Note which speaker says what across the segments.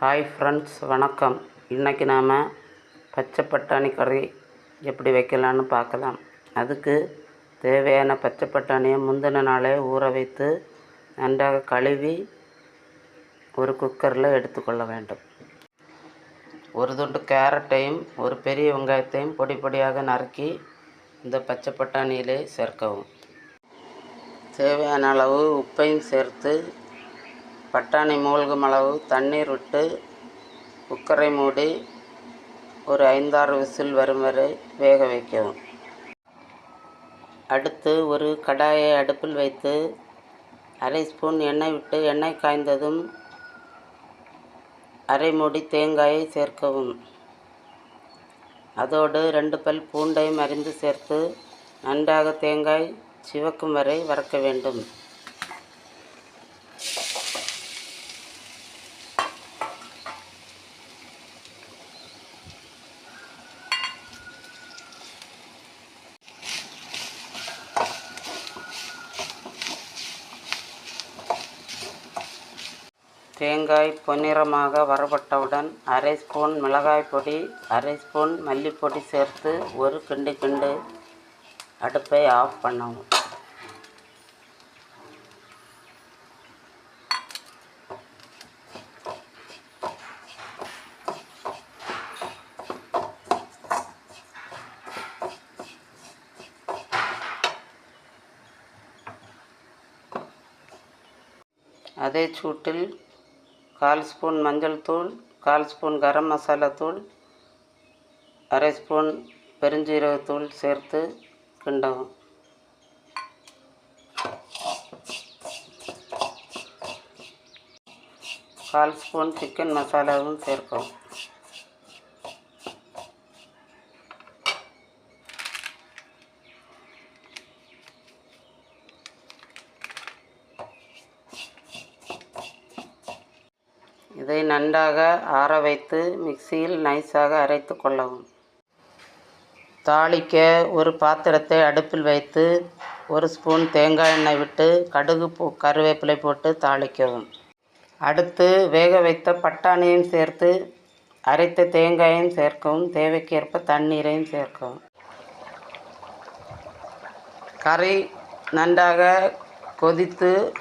Speaker 1: Hi friends வணக்கம். இன்றைக்கி நாம் பச்சை பட்டாணி கறி எப்படி வைக்கலான்னு பார்க்கலாம். அதுக்கு தேவையான பச்சை பட்டாணியை முந்தின நாளே ஊற வைத்து நன்றாக கழுவி ஒரு குக்கரில் எடுத்துக்கொள்ள வேண்டும். ஒரு துண்டு கேரட்டையும் ஒரு பெரிய வெங்காயத்தையும் பொடி பொடியாக நறுக்கி இந்த பச்சை பட்டாணியிலே சேர்க்கவும். தேவையான அளவு உப்பையும் சேர்த்து பட்டாணி மூழ்கும் அளவு தண்ணீர் விட்டு குக்கரை மூடி ஒரு ஐந்தாறு விசில் வரும் வரை வேக வைக்கவும். அடுத்து ஒரு கடாயை அடுப்பில் வைத்து அரை ஸ்பூன் எண்ணெய் விட்டு எண்ணெய் காய்ந்ததும் அரை மூடி தேங்காயை சேர்க்கவும். அதோடு ரெண்டு பல் பூண்டையும் அரிந்து சேர்த்து நன்றாக தேங்காய் சிவக்கும் வரை வறக்க வேண்டும். தேங்காய் பொன்னிறமாக வறுபட்டவுடன் அரை ஸ்பூன் மிளகாய் பொடி அரை ஸ்பூன் மல்லிப்பொடி சேர்த்து ஒரு கிண்டு கிண்டு அடுப்பை ஆஃப் பண்ணவும். அதே சூட்டில் கால் ஸ்பூன் மஞ்சள் தூள் கால் ஸ்பூன் கரம் மசாலா தூள் அரை ஸ்பூன் பெருஞ்சீரகத்தூள் சேர்த்து கிண்டவும். கால் ஸ்பூன் சிக்கன் மசாலாவும் சேர்க்கவும். இதை நன்றாக ஆற வைத்து மிக்சியில் நைஸாக அரைத்து கொள்ளவும். தாளிக்க ஒரு பாத்திரத்தை அடுப்பில் வைத்து ஒரு ஸ்பூன் தேங்காய் எண்ணெய் விட்டு கடுகு பூ கருவேப்பிலை போட்டு தாளிக்கவும். அடுத்து வேக வைத்த பட்டாணியும் சேர்த்து அரைத்த தேங்காயும் சேர்க்கவும். தேவைக்கேற்ப தண்ணீரையும் சேர்க்கவும். கறி நன்றாக கொதித்து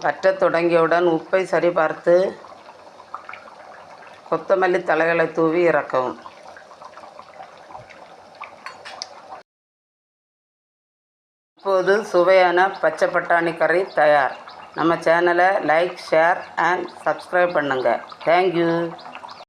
Speaker 1: வற்றத் தொடங்கியவுடன் உப்பை சரிபார்த்து கொத்தமல்லி தலைகளை தூவி இறக்கவும். இப்போது சுவையான பச்சை பட்டாணி கறி தயார். நம்ம சேனலை லைக் ஷேர் அண்ட் சப்ஸ்கிரைப் பண்ணுங்கள் தேங்க்யூ